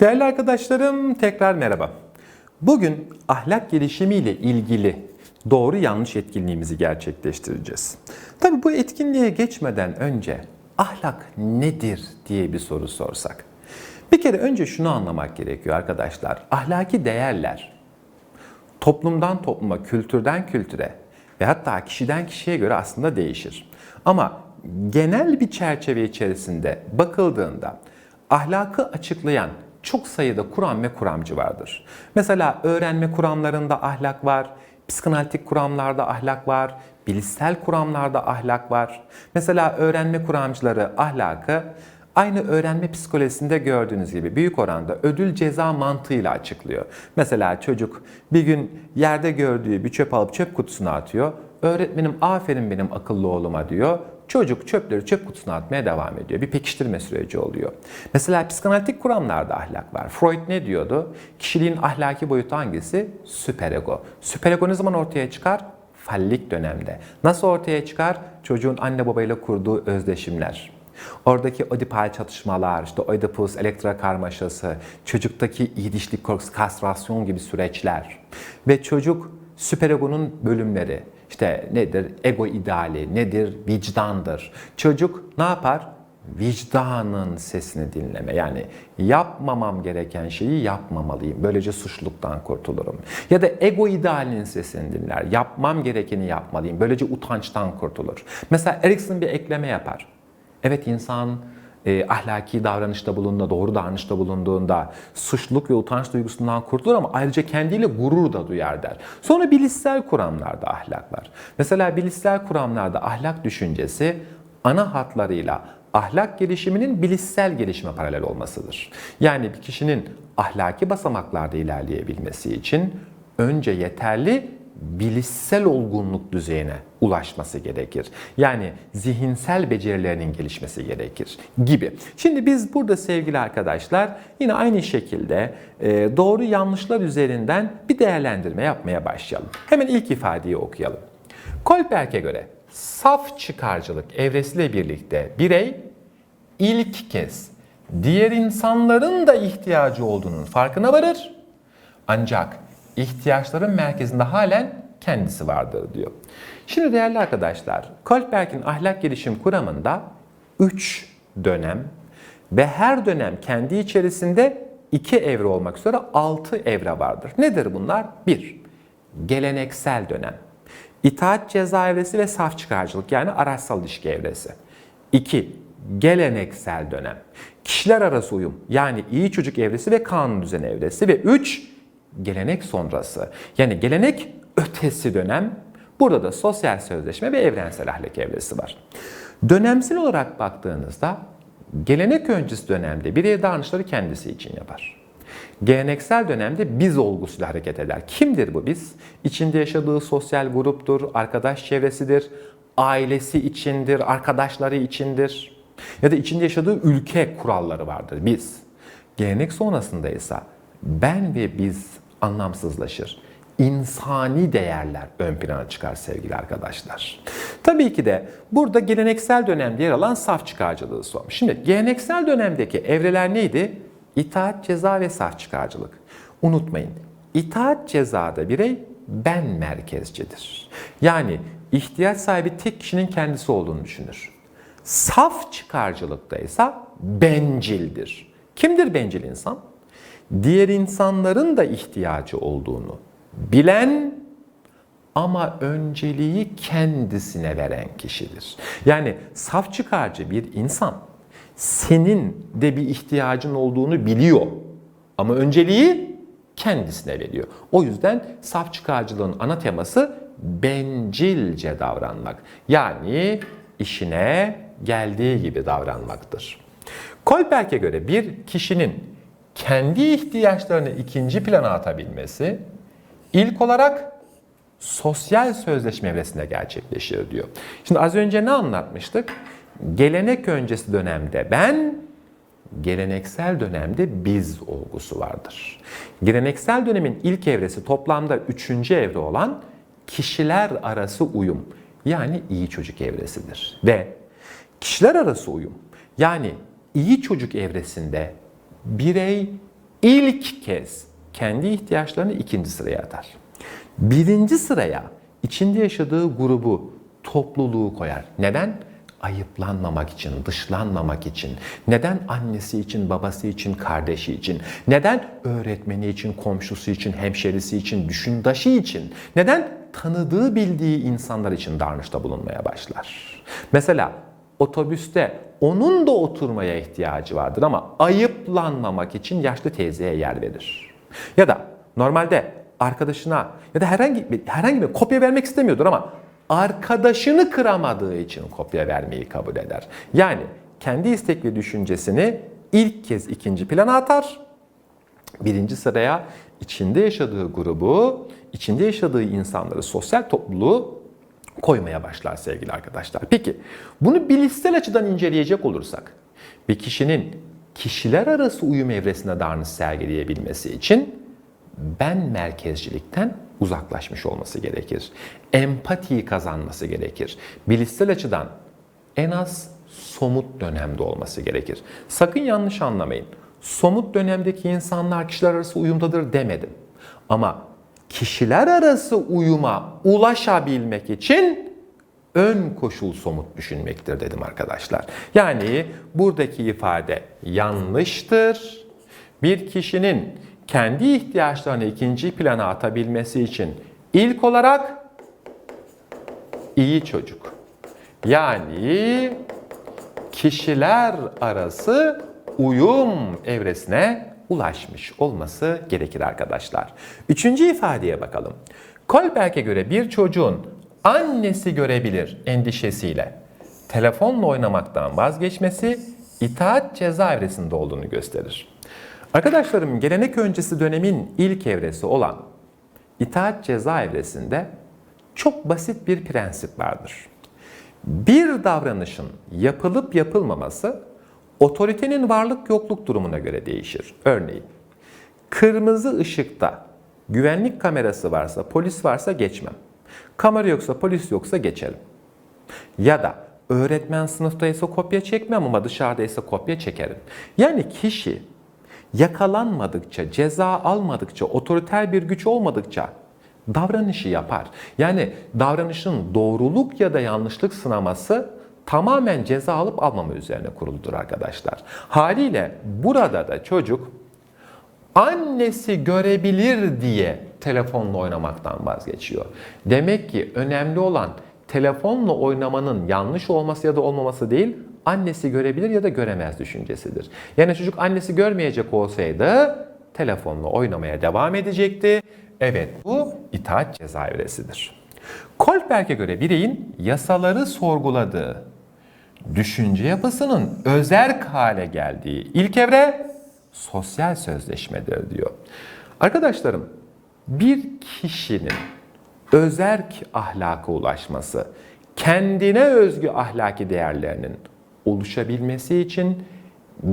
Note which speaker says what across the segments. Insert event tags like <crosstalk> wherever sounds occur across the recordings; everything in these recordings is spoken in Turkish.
Speaker 1: Değerli arkadaşlarım tekrar merhaba. Bugün ahlak gelişimiyle ilgili doğru yanlış etkinliğimizi gerçekleştireceğiz. Tabii bu etkinliğe geçmeden önce ahlak nedir diye bir soru sorsak. Bir kere önce şunu anlamak gerekiyor arkadaşlar. Ahlaki değerler toplumdan topluma, kültürden kültüre ve hatta kişiden kişiye göre aslında değişir. Ama genel bir çerçeve içerisinde bakıldığında ahlakı açıklayan çok sayıda kuram ve kuramcı vardır. Mesela öğrenme kuramlarında ahlak var, psikanalitik kuramlarda ahlak var, bilişsel kuramlarda ahlak var. Mesela öğrenme kuramcıları ahlakı Aynı öğrenme psikolojisinde gördüğünüz gibi büyük oranda ödül ceza mantığıyla açıklıyor. Mesela çocuk bir gün yerde gördüğü bir çöp alıp çöp kutusuna atıyor. Öğretmenim aferin benim akıllı oğluma diyor. Çocuk çöpleri çöp kutusuna atmaya devam ediyor. Bir pekiştirme süreci oluyor. Mesela psikanalitik kuramlarda ahlak var. Freud ne diyordu? Kişiliğin ahlaki boyutu hangisi? Süperego. Süperego ne zaman ortaya çıkar? Fallik dönemde. Nasıl ortaya çıkar? Çocuğun anne babayla kurduğu özdeşimler. Oradaki odipal çatışmalar, işte Oedipus elektra karmaşası, çocuktaki idişlik korkusu, kastrasyon gibi süreçler ve çocuk süperegonun bölümleri, işte nedir? Ego ideali, nedir? Vicdandır. Çocuk ne yapar? Vicdanın sesini dinleme. Yani yapmamam gereken şeyi yapmamalıyım. Böylece suçluluktan kurtulurum. Ya da ego idealinin sesini dinler. Yapmam gerekeni yapmalıyım. Böylece utançtan kurtulur. Mesela Erikson bir ekleme yapar. Evet insan e, ahlaki davranışta bulunduğunda, doğru davranışta bulunduğunda suçluluk ve utanç duygusundan kurtulur ama ayrıca kendiyle gurur da duyar der. Sonra bilişsel kuramlarda ahlak var. Mesela bilişsel kuramlarda ahlak düşüncesi ana hatlarıyla ahlak gelişiminin bilişsel gelişime paralel olmasıdır. Yani bir kişinin ahlaki basamaklarda ilerleyebilmesi için önce yeterli bilişsel olgunluk düzeyine ulaşması gerekir. Yani zihinsel becerilerinin gelişmesi gerekir gibi. Şimdi biz burada sevgili arkadaşlar yine aynı şekilde e, doğru yanlışlar üzerinden bir değerlendirme yapmaya başlayalım. Hemen ilk ifadeyi okuyalım. Kolberg'e göre saf çıkarcılık evresiyle birlikte birey ilk kez diğer insanların da ihtiyacı olduğunun farkına varır. Ancak ihtiyaçların merkezinde halen kendisi vardır diyor. Şimdi değerli arkadaşlar, Kohlberg'in ahlak gelişim kuramında 3 dönem ve her dönem kendi içerisinde iki evre olmak üzere 6 evre vardır. Nedir bunlar? 1. Geleneksel dönem. İtaat ceza evresi ve saf çıkarcılık yani araçsal ilişki evresi. 2. Geleneksel dönem. Kişiler arası uyum yani iyi çocuk evresi ve kanun düzeni evresi ve 3 gelenek sonrası. Yani gelenek ötesi dönem. Burada da sosyal sözleşme ve evrensel ahlak evresi var. Dönemsel olarak baktığınızda gelenek öncesi dönemde birey davranışları kendisi için yapar. Geleneksel dönemde biz olgusuyla hareket eder. Kimdir bu biz? İçinde yaşadığı sosyal gruptur, arkadaş çevresidir, ailesi içindir, arkadaşları içindir. Ya da içinde yaşadığı ülke kuralları vardır biz. Gelenek sonrasında ise ben ve biz anlamsızlaşır. İnsani değerler ön plana çıkar sevgili arkadaşlar. Tabii ki de burada geleneksel dönemde yer alan saf çıkarcılığı sormuş. Şimdi geleneksel dönemdeki evreler neydi? İtaat, ceza ve saf çıkarcılık. Unutmayın, itaat cezada birey ben merkezcidir. Yani ihtiyaç sahibi tek kişinin kendisi olduğunu düşünür. Saf çıkarcılıkta ise bencildir. Kimdir bencil insan? Diğer insanların da ihtiyacı olduğunu bilen ama önceliği kendisine veren kişidir. Yani saf çıkarcı bir insan senin de bir ihtiyacın olduğunu biliyor ama önceliği kendisine veriyor. O yüzden saf çıkarcılığın ana teması bencilce davranmak. Yani işine geldiği gibi davranmaktır. Kohlberg'e göre bir kişinin kendi ihtiyaçlarını ikinci plana atabilmesi ilk olarak sosyal sözleşme evresinde gerçekleşir diyor. Şimdi az önce ne anlatmıştık? Gelenek öncesi dönemde ben, geleneksel dönemde biz olgusu vardır. Geleneksel dönemin ilk evresi toplamda üçüncü evre olan kişiler arası uyum yani iyi çocuk evresidir. Ve kişiler arası uyum yani iyi çocuk evresinde birey ilk kez kendi ihtiyaçlarını ikinci sıraya atar. Birinci sıraya içinde yaşadığı grubu, topluluğu koyar. Neden? Ayıplanmamak için, dışlanmamak için. Neden annesi için, babası için, kardeşi için? Neden öğretmeni için, komşusu için, hemşerisi için, düşündaşı için? Neden tanıdığı, bildiği insanlar için davranışta bulunmaya başlar? Mesela otobüste onun da oturmaya ihtiyacı vardır ama ayıplanmamak için yaşlı teyzeye yer verir. Ya da normalde arkadaşına ya da herhangi bir, herhangi bir kopya vermek istemiyordur ama arkadaşını kıramadığı için kopya vermeyi kabul eder. Yani kendi istek ve düşüncesini ilk kez ikinci plana atar. Birinci sıraya içinde yaşadığı grubu, içinde yaşadığı insanları, sosyal topluluğu koymaya başlar sevgili arkadaşlar. Peki bunu bilişsel açıdan inceleyecek olursak bir kişinin kişiler arası uyum evresine davranış sergileyebilmesi için ben merkezcilikten uzaklaşmış olması gerekir. Empatiyi kazanması gerekir. Bilişsel açıdan en az somut dönemde olması gerekir. Sakın yanlış anlamayın. Somut dönemdeki insanlar kişiler arası uyumdadır demedim. Ama kişiler arası uyuma ulaşabilmek için ön koşul somut düşünmektir dedim arkadaşlar. Yani buradaki ifade yanlıştır. Bir kişinin kendi ihtiyaçlarını ikinci plana atabilmesi için ilk olarak iyi çocuk. Yani kişiler arası uyum evresine ulaşmış olması gerekir arkadaşlar. Üçüncü ifadeye bakalım. Kolberg'e göre bir çocuğun annesi görebilir endişesiyle telefonla oynamaktan vazgeçmesi itaat ceza evresinde olduğunu gösterir. Arkadaşlarım gelenek öncesi dönemin ilk evresi olan itaat ceza evresinde çok basit bir prensip vardır. Bir davranışın yapılıp yapılmaması otoritenin varlık yokluk durumuna göre değişir. Örneğin kırmızı ışıkta güvenlik kamerası varsa, polis varsa geçmem. Kamera yoksa, polis yoksa geçerim. Ya da öğretmen sınıftaysa kopya çekmem ama dışarıdaysa kopya çekerim. Yani kişi yakalanmadıkça, ceza almadıkça, otoriter bir güç olmadıkça davranışı yapar. Yani davranışın doğruluk ya da yanlışlık sınaması tamamen ceza alıp almama üzerine kuruludur arkadaşlar. Haliyle burada da çocuk annesi görebilir diye telefonla oynamaktan vazgeçiyor. Demek ki önemli olan telefonla oynamanın yanlış olması ya da olmaması değil, annesi görebilir ya da göremez düşüncesidir. Yani çocuk annesi görmeyecek olsaydı telefonla oynamaya devam edecekti. Evet bu itaat ceza evresidir. Kolberg'e göre bireyin yasaları sorguladığı, düşünce yapısının özerk hale geldiği ilk evre sosyal sözleşmedir diyor. Arkadaşlarım bir kişinin özerk ahlaka ulaşması, kendine özgü ahlaki değerlerinin oluşabilmesi için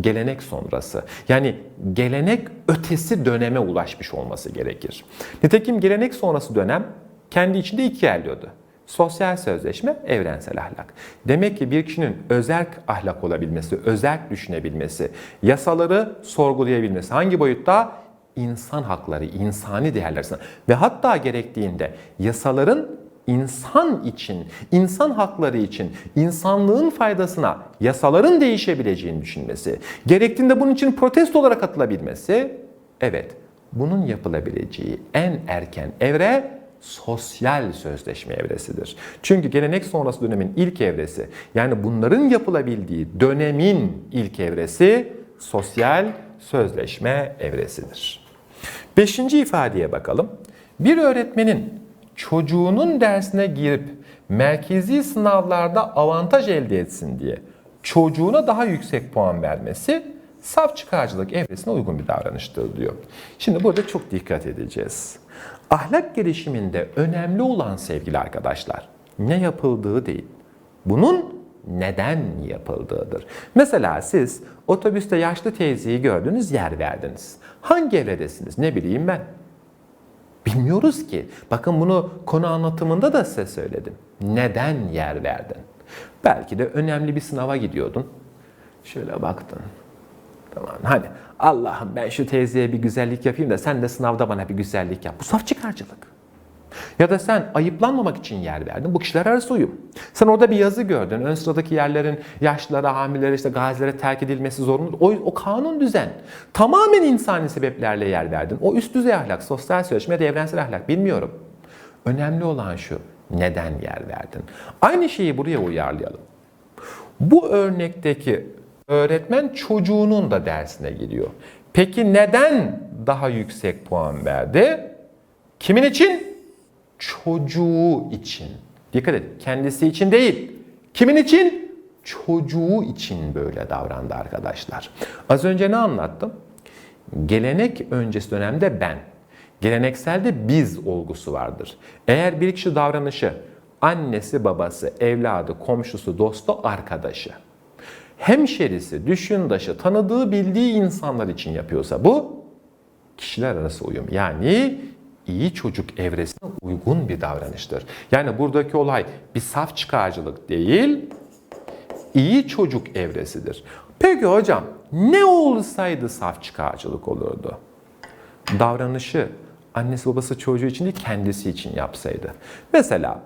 Speaker 1: gelenek sonrası yani gelenek ötesi döneme ulaşmış olması gerekir. Nitekim gelenek sonrası dönem kendi içinde iki yerliyordu. Sosyal sözleşme, evrensel ahlak. Demek ki bir kişinin özerk ahlak olabilmesi, özerk düşünebilmesi, yasaları sorgulayabilmesi hangi boyutta? İnsan hakları, insani değerler ve hatta gerektiğinde yasaların insan için, insan hakları için, insanlığın faydasına yasaların değişebileceğini düşünmesi, gerektiğinde bunun için protesto olarak katılabilmesi, evet bunun yapılabileceği en erken evre sosyal sözleşme evresidir. Çünkü gelenek sonrası dönemin ilk evresi, yani bunların yapılabildiği dönemin ilk evresi sosyal sözleşme evresidir. Beşinci ifadeye bakalım. Bir öğretmenin çocuğunun dersine girip merkezi sınavlarda avantaj elde etsin diye çocuğuna daha yüksek puan vermesi saf çıkarcılık evresine uygun bir davranıştır diyor. Şimdi burada çok dikkat edeceğiz. Ahlak gelişiminde önemli olan sevgili arkadaşlar ne yapıldığı değil. Bunun neden yapıldığıdır. Mesela siz otobüste yaşlı teyzeyi gördünüz, yer verdiniz. Hangi evredesiniz? Ne bileyim ben. Bilmiyoruz ki. Bakın bunu konu anlatımında da size söyledim. Neden yer verdin? Belki de önemli bir sınava gidiyordun. Şöyle baktın. Tamam hani Allah'ım ben şu teyzeye bir güzellik yapayım da sen de sınavda bana bir güzellik yap. Bu saf çıkarcılık. Ya da sen ayıplanmamak için yer verdin. Bu kişiler arası uyum. Sen orada bir yazı gördün. Ön sıradaki yerlerin yaşlılara, hamilelere, işte gazilere terk edilmesi zorunlu. O, o kanun düzen. Tamamen insani sebeplerle yer verdin. O üst düzey ahlak, sosyal sözleşme ya da evrensel ahlak bilmiyorum. Önemli olan şu. Neden yer verdin? Aynı şeyi buraya uyarlayalım. Bu örnekteki öğretmen çocuğunun da dersine giriyor. Peki neden daha yüksek puan verdi? Kimin için? Çocuğu için. Dikkat et, kendisi için değil. Kimin için? Çocuğu için böyle davrandı arkadaşlar. Az önce ne anlattım? Gelenek öncesi dönemde ben, gelenekselde biz olgusu vardır. Eğer bir kişi davranışı annesi, babası, evladı, komşusu, dostu, arkadaşı, hemşerisi, düşündaşı, tanıdığı, bildiği insanlar için yapıyorsa bu kişiler arası uyum. Yani iyi çocuk evresine uygun bir davranıştır. Yani buradaki olay bir saf çıkarcılık değil, iyi çocuk evresidir. Peki hocam ne olsaydı saf çıkarcılık olurdu? Davranışı annesi babası çocuğu için değil kendisi için yapsaydı. Mesela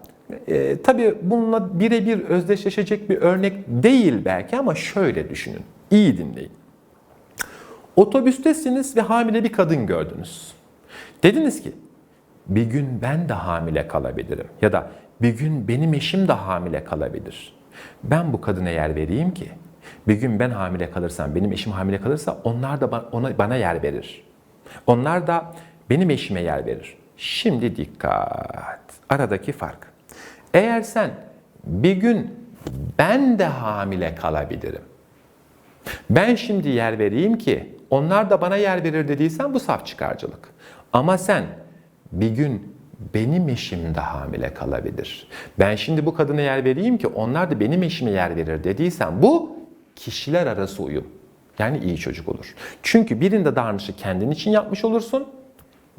Speaker 1: e, tabii bununla birebir özdeşleşecek bir örnek değil belki ama şöyle düşünün. İyi dinleyin. Otobüstesiniz ve hamile bir kadın gördünüz. Dediniz ki bir gün ben de hamile kalabilirim ya da bir gün benim eşim de hamile kalabilir. Ben bu kadına yer vereyim ki bir gün ben hamile kalırsam, benim eşim hamile kalırsa onlar da ona bana yer verir. Onlar da benim eşime yer verir. Şimdi dikkat. Aradaki fark. Eğer sen bir gün ben de hamile kalabilirim. Ben şimdi yer vereyim ki onlar da bana yer verir dediysen bu saf çıkarcılık. Ama sen bir gün benim eşim de hamile kalabilir. Ben şimdi bu kadına yer vereyim ki onlar da benim eşime yer verir dediysen bu kişiler arası uyum. Yani iyi çocuk olur. Çünkü birinde davranışı kendin için yapmış olursun,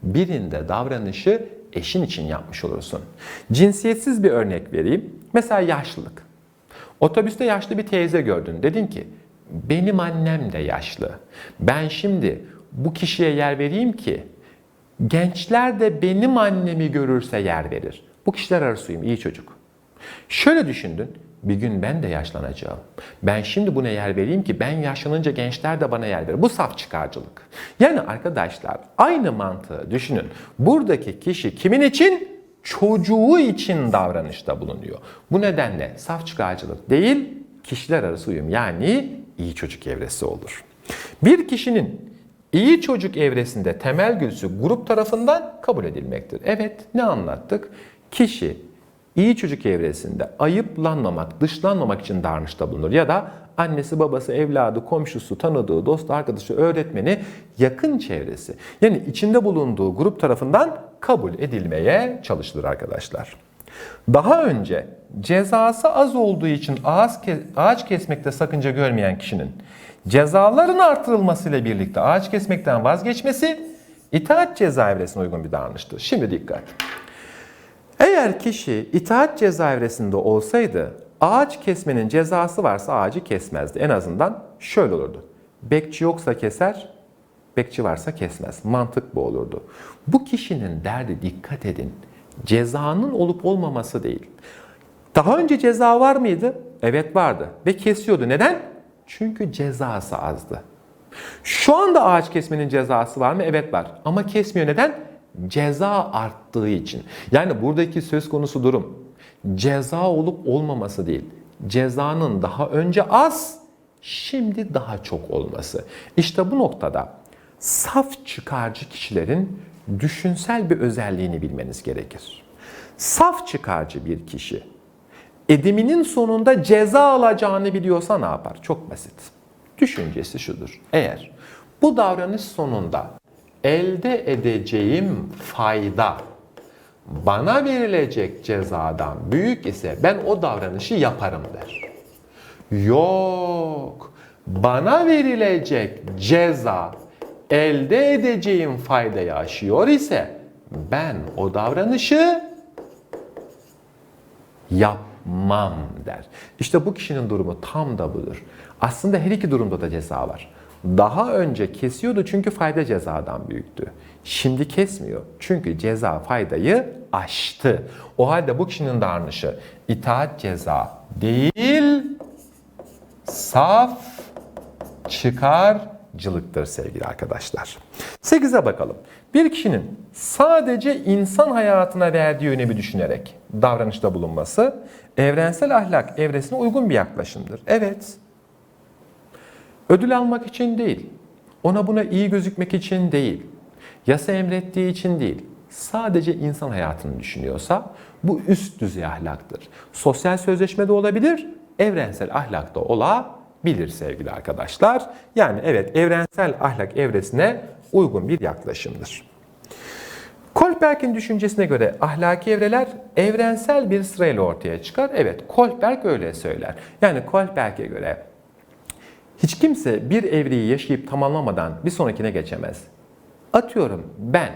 Speaker 1: birinde davranışı eşin için yapmış olursun. Cinsiyetsiz bir örnek vereyim. Mesela yaşlılık. Otobüste yaşlı bir teyze gördün. Dedin ki benim annem de yaşlı. Ben şimdi bu kişiye yer vereyim ki gençler de benim annemi görürse yer verir. Bu kişiler arası iyi çocuk. Şöyle düşündün. Bir gün ben de yaşlanacağım. Ben şimdi buna yer vereyim ki ben yaşlanınca gençler de bana yer verir. Bu saf çıkarcılık. Yani arkadaşlar aynı mantığı düşünün. Buradaki kişi kimin için? Çocuğu için davranışta bulunuyor. Bu nedenle saf çıkarcılık değil, kişiler arası uyum yani iyi çocuk evresi olur. Bir kişinin iyi çocuk evresinde temel güdüsü grup tarafından kabul edilmektir. Evet ne anlattık? Kişi iyi çocuk evresinde ayıplanmamak, dışlanmamak için davranışta bulunur. Ya da annesi, babası, evladı, komşusu, tanıdığı, dostu, arkadaşı, öğretmeni, yakın çevresi. Yani içinde bulunduğu grup tarafından kabul edilmeye çalışılır arkadaşlar. Daha önce cezası az olduğu için ağaç, ke- ağaç kesmekte sakınca görmeyen kişinin cezaların artırılmasıyla birlikte ağaç kesmekten vazgeçmesi itaat ceza evresine uygun bir davranıştır. Şimdi dikkat. Eğer kişi itaat ceza evresinde olsaydı ağaç kesmenin cezası varsa ağacı kesmezdi. En azından şöyle olurdu. Bekçi yoksa keser, bekçi varsa kesmez. Mantık bu olurdu. Bu kişinin derdi dikkat edin. Cezanın olup olmaması değil. Daha önce ceza var mıydı? Evet vardı ve kesiyordu. Neden? Çünkü cezası azdı. Şu anda ağaç kesmenin cezası var mı? Evet var. Ama kesmiyor. Neden? Ceza arttığı için. Yani buradaki söz konusu durum ceza olup olmaması değil. Cezanın daha önce az, şimdi daha çok olması. İşte bu noktada saf çıkarcı kişilerin düşünsel bir özelliğini bilmeniz gerekir. Saf çıkarcı bir kişi ediminin sonunda ceza alacağını biliyorsa ne yapar? Çok basit. Düşüncesi şudur. Eğer bu davranış sonunda elde edeceğim fayda bana verilecek cezadan büyük ise ben o davranışı yaparım der. Yok. Bana verilecek ceza elde edeceğim faydayı aşıyor ise ben o davranışı yapmam der. İşte bu kişinin durumu tam da budur. Aslında her iki durumda da ceza var. Daha önce kesiyordu çünkü fayda cezadan büyüktü. Şimdi kesmiyor çünkü ceza faydayı aştı. O halde bu kişinin davranışı itaat ceza değil, saf çıkarcılıktır sevgili arkadaşlar. 8'e bakalım. Bir kişinin sadece insan hayatına verdiği önemi düşünerek davranışta bulunması evrensel ahlak evresine uygun bir yaklaşımdır. Evet. Ödül almak için değil. Ona buna iyi gözükmek için değil. Yasa emrettiği için değil. Sadece insan hayatını düşünüyorsa bu üst düzey ahlaktır. Sosyal sözleşme de olabilir, evrensel ahlak da olabilir sevgili arkadaşlar. Yani evet evrensel ahlak evresine uygun bir yaklaşımdır. Kohlberg'in düşüncesine göre ahlaki evreler evrensel bir sırayla ortaya çıkar. Evet, Kohlberg öyle söyler. Yani Kohlberg'e göre hiç kimse bir evreyi yaşayıp tamamlamadan bir sonrakine geçemez. Atıyorum ben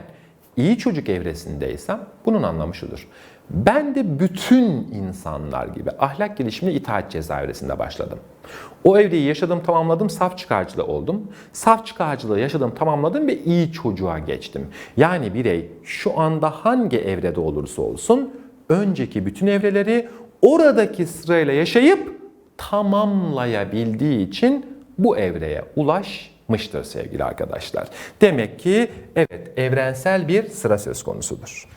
Speaker 1: iyi çocuk evresindeysem bunun anlamı şudur. Ben de bütün insanlar gibi ahlak gelişimine itaat ceza evresinde başladım. O evreyi yaşadım, tamamladım, saf çıkarcılığı oldum. Saf çıkarcılığı yaşadım, tamamladım ve iyi çocuğa geçtim. Yani birey şu anda hangi evrede olursa olsun önceki bütün evreleri oradaki sırayla yaşayıp tamamlayabildiği için bu evreye ulaşmıştır sevgili arkadaşlar. Demek ki evet evrensel bir sıra söz konusudur.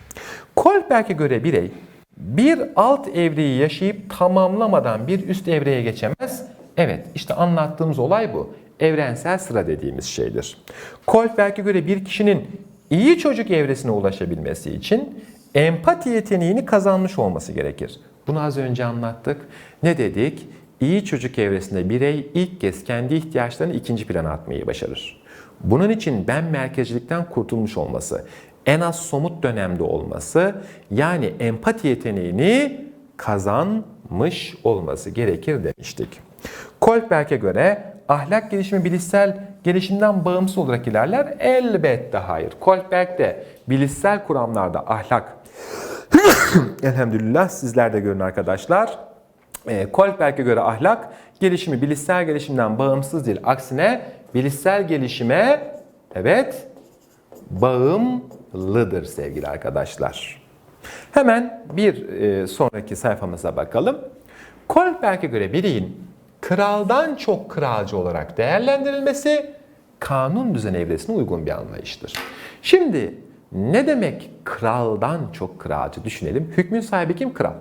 Speaker 1: Kohlberg'e göre birey bir alt evreyi yaşayıp tamamlamadan bir üst evreye geçemez. Evet işte anlattığımız olay bu. Evrensel sıra dediğimiz şeydir. Kohlberg'e göre bir kişinin iyi çocuk evresine ulaşabilmesi için empati yeteneğini kazanmış olması gerekir. Bunu az önce anlattık. Ne dedik? İyi çocuk evresinde birey ilk kez kendi ihtiyaçlarını ikinci plana atmayı başarır. Bunun için ben merkezcilikten kurtulmuş olması, en az somut dönemde olması, yani empati yeteneğini kazanmış olması gerekir demiştik. Kohlberg'e göre ahlak gelişimi bilişsel gelişimden bağımsız olarak ilerler. Elbette hayır. Kohlberg de bilişsel kuramlarda ahlak <coughs> Elhamdülillah sizler de görün arkadaşlar. E, Kohlberg'e göre ahlak gelişimi bilişsel gelişimden bağımsız değil. Aksine bilişsel gelişime evet bağımlıdır sevgili arkadaşlar. Hemen bir e, sonraki sayfamıza bakalım. Kohlberg'e göre bireyin kraldan çok kralcı olarak değerlendirilmesi kanun düzen evresine uygun bir anlayıştır. Şimdi ne demek kraldan çok kralcı düşünelim. Hükmün sahibi kim? Kral.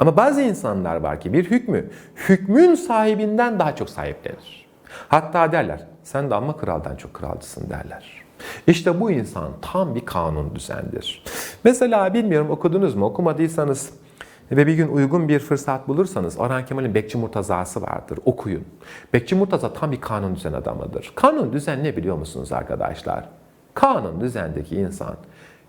Speaker 1: Ama bazı insanlar var ki bir hükmü hükmün sahibinden daha çok sahiplenir. Hatta derler sen de ama kraldan çok kralcısın derler. İşte bu insan tam bir kanun düzendir. Mesela bilmiyorum okudunuz mu okumadıysanız ve bir gün uygun bir fırsat bulursanız Orhan Kemal'in Bekçi Murtaza'sı vardır. Okuyun. Bekçi Murtaza tam bir kanun düzen adamıdır. Kanun düzen ne biliyor musunuz arkadaşlar? Kanun düzendeki insan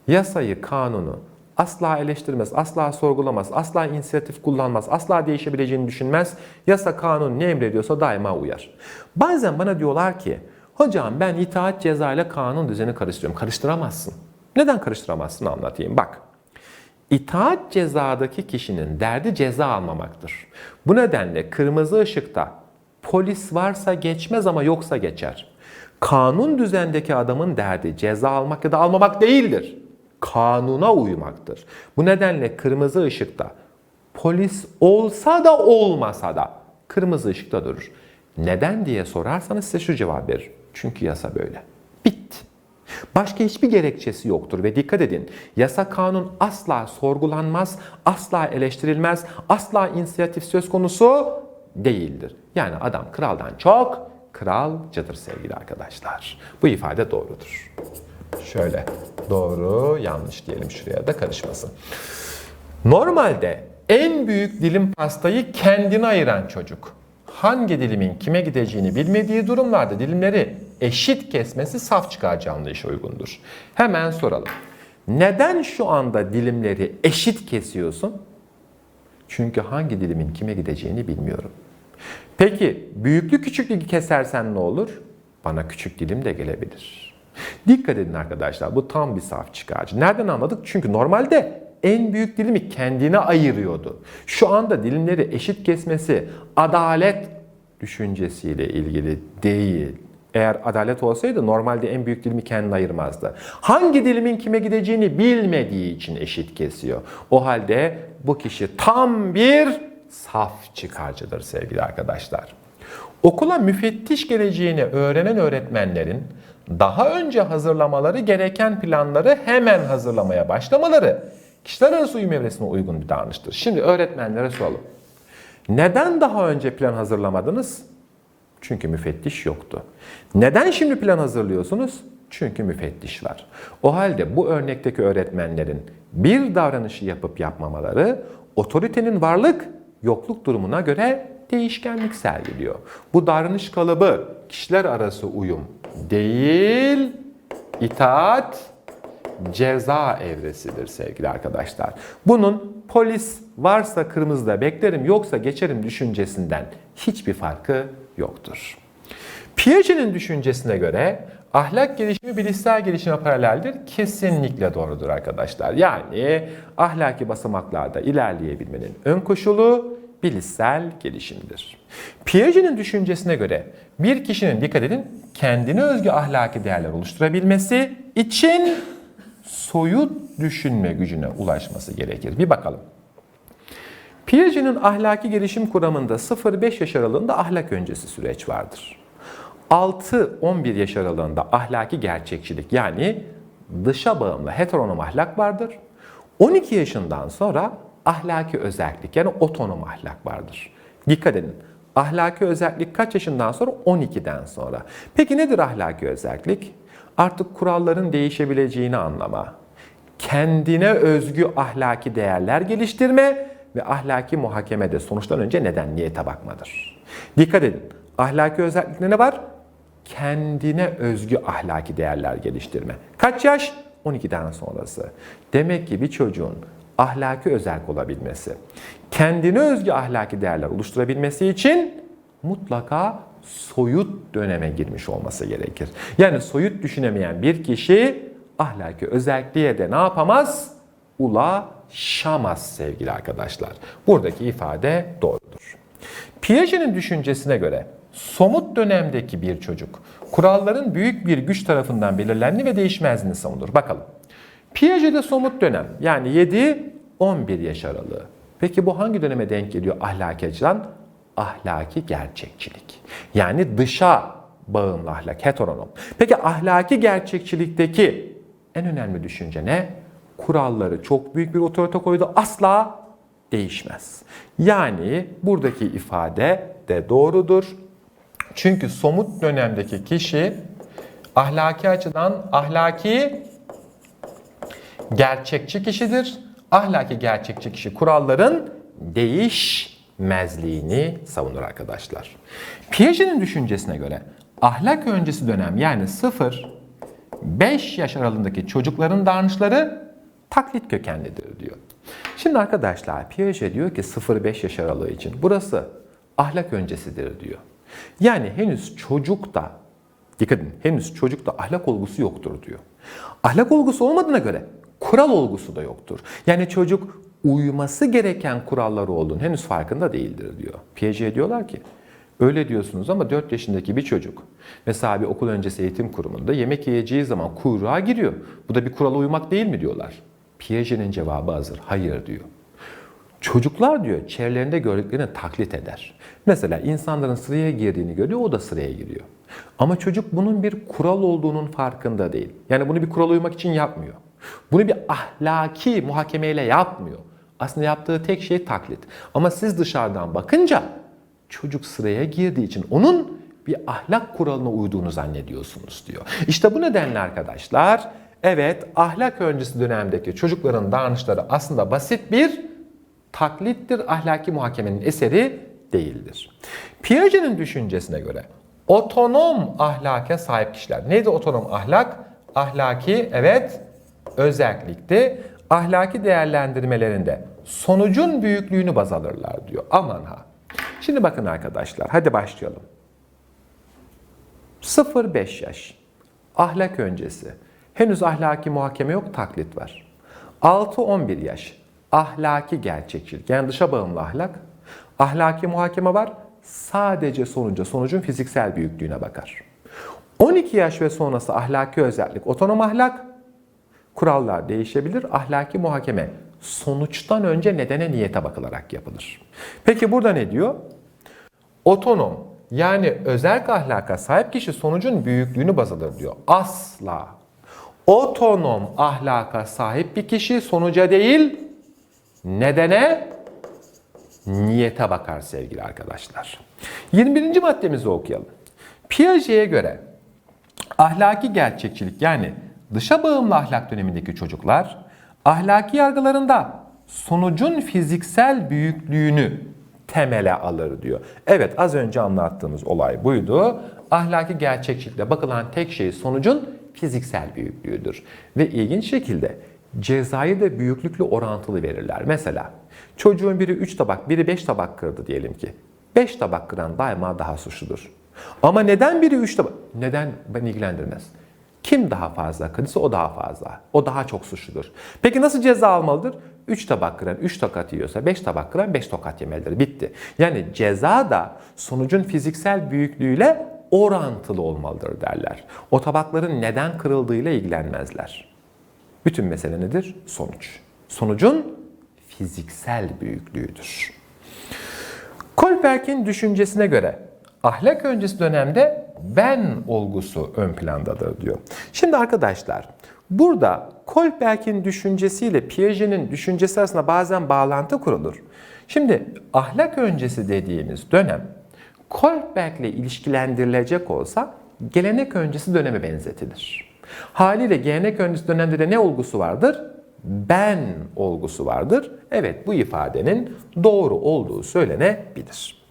Speaker 1: yasayı, kanunu asla eleştirmez, asla sorgulamaz, asla inisiyatif kullanmaz, asla değişebileceğini düşünmez. Yasa, kanun ne emrediyorsa daima uyar. Bazen bana diyorlar ki, hocam ben itaat ceza ile kanun düzeni karıştırıyorum. Karıştıramazsın. Neden karıştıramazsın anlatayım. Bak, itaat cezadaki kişinin derdi ceza almamaktır. Bu nedenle kırmızı ışıkta polis varsa geçmez ama yoksa geçer. Kanun düzendeki adamın derdi ceza almak ya da almamak değildir. Kanuna uymaktır. Bu nedenle kırmızı ışıkta polis olsa da olmasa da kırmızı ışıkta durur. Neden diye sorarsanız size şu cevap verir. Çünkü yasa böyle. Bitti. Başka hiçbir gerekçesi yoktur ve dikkat edin yasa kanun asla sorgulanmaz, asla eleştirilmez, asla inisiyatif söz konusu değildir. Yani adam kraldan çok kralcıdır sevgili arkadaşlar. Bu ifade doğrudur. Şöyle doğru yanlış diyelim şuraya da karışmasın. Normalde en büyük dilim pastayı kendine ayıran çocuk hangi dilimin kime gideceğini bilmediği durumlarda dilimleri eşit kesmesi saf çıkarcı anlayışa uygundur. Hemen soralım. Neden şu anda dilimleri eşit kesiyorsun? Çünkü hangi dilimin kime gideceğini bilmiyorum. Peki büyüklük küçüklüğü kesersen ne olur? Bana küçük dilim de gelebilir. Dikkat edin arkadaşlar bu tam bir saf çıkarcı. Nereden anladık? Çünkü normalde en büyük dilimi kendine ayırıyordu. Şu anda dilimleri eşit kesmesi adalet düşüncesiyle ilgili değil. Eğer adalet olsaydı normalde en büyük dilimi kendine ayırmazdı. Hangi dilimin kime gideceğini bilmediği için eşit kesiyor. O halde bu kişi tam bir saf çıkarcıdır sevgili arkadaşlar. Okula müfettiş geleceğini öğrenen öğretmenlerin daha önce hazırlamaları gereken planları hemen hazırlamaya başlamaları kişiler arası uyum evresine uygun bir davranıştır. Şimdi öğretmenlere soralım. Neden daha önce plan hazırlamadınız? Çünkü müfettiş yoktu. Neden şimdi plan hazırlıyorsunuz? Çünkü müfettiş var. O halde bu örnekteki öğretmenlerin bir davranışı yapıp yapmamaları otoritenin varlık yokluk durumuna göre değişkenlik sergiliyor. Bu davranış kalıbı kişiler arası uyum değil, itaat, ceza evresidir sevgili arkadaşlar. Bunun polis varsa kırmızıda beklerim yoksa geçerim düşüncesinden hiçbir farkı yoktur. Piaget'in düşüncesine göre ahlak gelişimi bilişsel gelişime paraleldir. Kesinlikle doğrudur arkadaşlar. Yani ahlaki basamaklarda ilerleyebilmenin ön koşulu bilişsel gelişimdir. Piaget'in düşüncesine göre bir kişinin dikkat edin kendine özgü ahlaki değerler oluşturabilmesi için soyut düşünme gücüne ulaşması gerekir. Bir bakalım. Piaget'in ahlaki gelişim kuramında 0-5 yaş aralığında ahlak öncesi süreç vardır. 6-11 yaş aralığında ahlaki gerçekçilik yani dışa bağımlı heteronom ahlak vardır. 12 yaşından sonra ahlaki özellik yani otonom ahlak vardır. Dikkat edin. Ahlaki özellik kaç yaşından sonra? 12'den sonra. Peki nedir ahlaki özellik? Artık kuralların değişebileceğini anlama, kendine özgü ahlaki değerler geliştirme ve ahlaki muhakemede sonuçtan önce neden niyete bakmadır. Dikkat edin. Ahlaki özellikte ne var? Kendine özgü ahlaki değerler geliştirme. Kaç yaş? 12'den sonrası. Demek ki bir çocuğun ahlaki özellik olabilmesi, kendine özgü ahlaki değerler oluşturabilmesi için mutlaka soyut döneme girmiş olması gerekir. Yani soyut düşünemeyen bir kişi ahlaki özelliğe de ne yapamaz? Ulaşamaz sevgili arkadaşlar. Buradaki ifade doğrudur. Piaget'in düşüncesine göre somut dönemdeki bir çocuk kuralların büyük bir güç tarafından belirlendiğini ve değişmezliğini savunur. Bakalım. Piaget'de somut dönem yani 7-11 yaş aralığı. Peki bu hangi döneme denk geliyor ahlaki açıdan? Ahlaki gerçekçilik. Yani dışa bağımlı ahlak, heteronom. Peki ahlaki gerçekçilikteki en önemli düşünce ne? Kuralları çok büyük bir otorite koydu. Asla değişmez. Yani buradaki ifade de doğrudur. Çünkü somut dönemdeki kişi ahlaki açıdan ahlaki gerçekçi kişidir. Ahlaki gerçekçi kişi kuralların değişmezliğini savunur arkadaşlar. Piaget'in düşüncesine göre ahlak öncesi dönem yani 0 5 yaş aralığındaki çocukların davranışları taklit kökenlidir diyor. Şimdi arkadaşlar Piaget diyor ki 0-5 yaş aralığı için burası ahlak öncesidir diyor. Yani henüz çocukta dikkat edin henüz çocukta ahlak olgusu yoktur diyor. Ahlak olgusu olmadığına göre kural olgusu da yoktur. Yani çocuk uyması gereken kuralları olduğunu henüz farkında değildir diyor. Piaget diyorlar ki öyle diyorsunuz ama 4 yaşındaki bir çocuk mesela bir okul öncesi eğitim kurumunda yemek yiyeceği zaman kuyruğa giriyor. Bu da bir kurala uymak değil mi diyorlar. Piaget'in cevabı hazır. Hayır diyor. Çocuklar diyor çevrelerinde gördüklerini taklit eder. Mesela insanların sıraya girdiğini görüyor, o da sıraya giriyor. Ama çocuk bunun bir kural olduğunun farkında değil. Yani bunu bir kurala uymak için yapmıyor. Bunu bir ahlaki muhakemeyle yapmıyor. Aslında yaptığı tek şey taklit. Ama siz dışarıdan bakınca çocuk sıraya girdiği için onun bir ahlak kuralına uyduğunu zannediyorsunuz diyor. İşte bu nedenle arkadaşlar evet ahlak öncesi dönemdeki çocukların davranışları aslında basit bir taklittir. Ahlaki muhakemenin eseri değildir. Piaget'in düşüncesine göre otonom ahlaka sahip kişiler. Neydi otonom ahlak? Ahlaki evet özellikti. Ahlaki değerlendirmelerinde sonucun büyüklüğünü baz alırlar diyor. Aman ha. Şimdi bakın arkadaşlar hadi başlayalım. 0-5 yaş. Ahlak öncesi. Henüz ahlaki muhakeme yok, taklit var. 6-11 yaş. Ahlaki gerçekçilik. Yani dışa bağımlı ahlak. Ahlaki muhakeme var. Sadece sonuca, sonucun fiziksel büyüklüğüne bakar. 12 yaş ve sonrası ahlaki özellik, otonom ahlak, kurallar değişebilir. Ahlaki muhakeme sonuçtan önce nedene niyete bakılarak yapılır. Peki burada ne diyor? Otonom yani özel ahlaka sahip kişi sonucun büyüklüğünü baz alır diyor. Asla. Otonom ahlaka sahip bir kişi sonuca değil nedene niyete bakar sevgili arkadaşlar. 21. maddemizi okuyalım. Piaget'e göre ahlaki gerçekçilik yani dışa bağımlı ahlak dönemindeki çocuklar ahlaki yargılarında sonucun fiziksel büyüklüğünü temele alır diyor. Evet az önce anlattığımız olay buydu. Ahlaki gerçekçilikle bakılan tek şey sonucun fiziksel büyüklüğüdür. Ve ilginç şekilde cezayı da büyüklükle orantılı verirler. Mesela çocuğun biri 3 tabak, biri 5 tabak kırdı diyelim ki. 5 tabak kıran daima daha suçludur. Ama neden biri 3 tabak? Neden beni ilgilendirmez. Kim daha fazla kırdıysa o daha fazla. O daha çok suçludur. Peki nasıl ceza almalıdır? 3 tabak kıran 3 tokat yiyorsa 5 tabak kıran 5 tokat yemelidir. Bitti. Yani ceza da sonucun fiziksel büyüklüğüyle orantılı olmalıdır derler. O tabakların neden kırıldığıyla ilgilenmezler. Bütün mesele nedir? Sonuç. Sonucun fiziksel büyüklüğüdür. Kohlberg'in düşüncesine göre ahlak öncesi dönemde ben olgusu ön plandadır diyor. Şimdi arkadaşlar burada Kohlberg'in düşüncesiyle Piaget'in düşüncesi arasında bazen bağlantı kurulur. Şimdi ahlak öncesi dediğimiz dönem Kohlberg'le ilişkilendirilecek olsa gelenek öncesi döneme benzetilir. Haliyle gelenek öncesi dönemde de ne olgusu vardır? Ben olgusu vardır. Evet bu ifadenin doğru olduğu söylenebilir.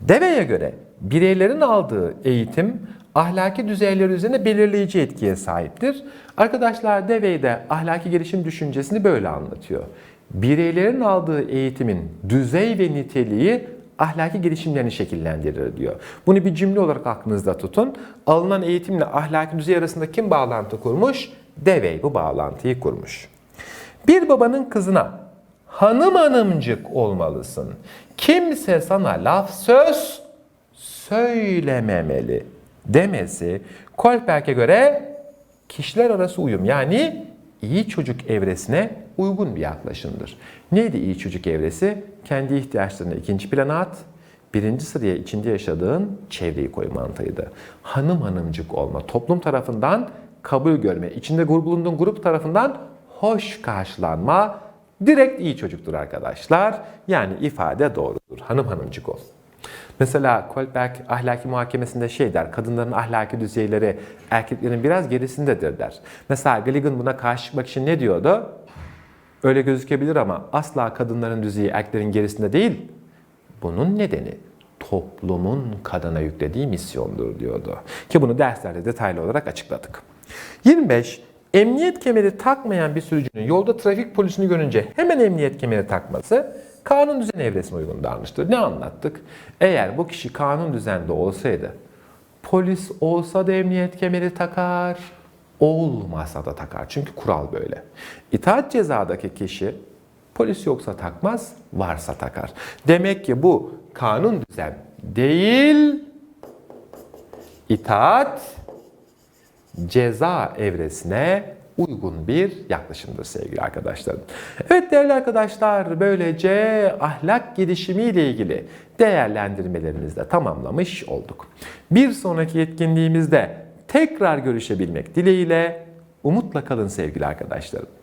Speaker 1: Deve'ye göre bireylerin aldığı eğitim ahlaki düzeyler üzerinde belirleyici etkiye sahiptir. Arkadaşlar Dewey de ahlaki gelişim düşüncesini böyle anlatıyor. Bireylerin aldığı eğitimin düzey ve niteliği ahlaki gelişimlerini şekillendirir diyor. Bunu bir cümle olarak aklınızda tutun. Alınan eğitimle ahlaki düzey arasında kim bağlantı kurmuş? Dewey bu bağlantıyı kurmuş. Bir babanın kızına hanım hanımcık olmalısın. Kimse sana laf söz söylememeli demesi Kohlberg'e göre kişiler arası uyum yani iyi çocuk evresine uygun bir yaklaşımdır. Neydi iyi çocuk evresi? Kendi ihtiyaçlarını ikinci plana at, birinci sıraya içinde yaşadığın çevreyi koy mantığıydı. Hanım hanımcık olma, toplum tarafından kabul görme, içinde bulunduğun grup tarafından hoş karşılanma direkt iyi çocuktur arkadaşlar. Yani ifade doğrudur. Hanım hanımcık ol. Mesela Kohlberg ahlaki muhakemesinde şey der, kadınların ahlaki düzeyleri erkeklerin biraz gerisindedir der. Mesela Gilligan buna karşı çıkmak için ne diyordu? Öyle gözükebilir ama asla kadınların düzeyi erkeklerin gerisinde değil. Bunun nedeni toplumun kadına yüklediği misyondur diyordu. Ki bunu derslerde detaylı olarak açıkladık. 25. Emniyet kemeri takmayan bir sürücünün yolda trafik polisini görünce hemen emniyet kemeri takması kanun düzen evresine uygun davranıştır. Ne anlattık? Eğer bu kişi kanun düzende olsaydı polis olsa da emniyet kemeri takar, olmasa da takar. Çünkü kural böyle. İtaat cezadaki kişi polis yoksa takmaz, varsa takar. Demek ki bu kanun düzen değil, itaat ceza evresine uygun bir yaklaşımdır sevgili arkadaşlarım. Evet değerli arkadaşlar böylece ahlak gelişimiyle ilgili değerlendirmelerimizi de tamamlamış olduk. Bir sonraki etkinliğimizde tekrar görüşebilmek dileğiyle umutla kalın sevgili arkadaşlarım.